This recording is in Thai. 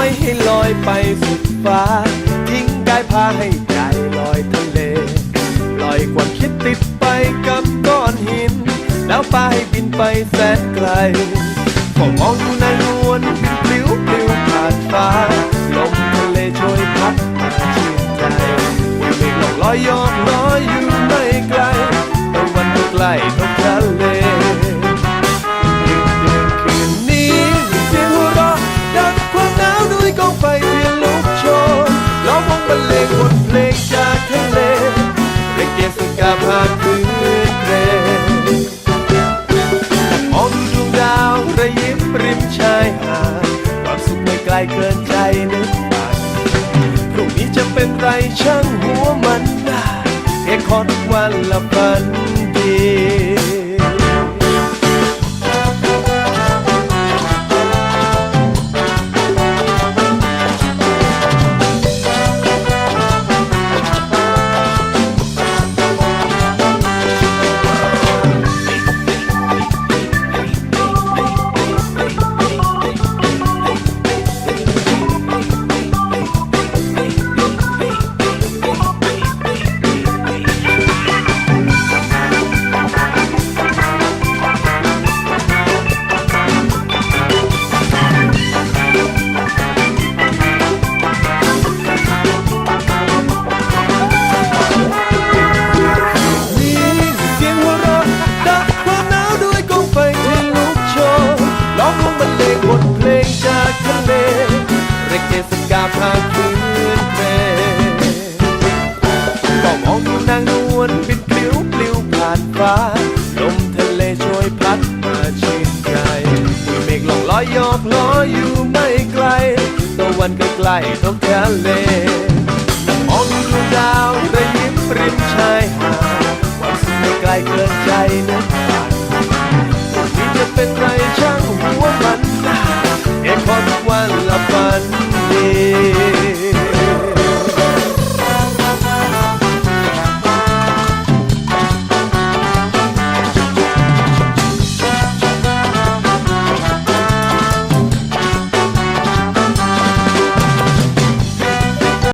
อยให้ลอยไปสุดฟ้า ทิ้งกายพาให้ใจลอยทะเลลอยความคิดติดไปกับก้อนหิน แล้วปพาให้บินไปแสนไกลพอมองดูนายนวลปลิวปลิวผ่านฟ้าลมทะเลช่วยพัดมาชื่นใจวิ่งลอยยอม เกินใจนึกฝันพรุ่งนี้จะเป็นไรช่างหัวมันได้เพียงขอทุกวันละพันดี อกล้ออยู่ไม่ไกลตะวันก็ใกล้ท้องทะเลมองดูดาวได้ยิ้มริมชายหาดความสุขไม่ไกลเกินใจนะวันนี้จะเป็นไรช่างหัวมัน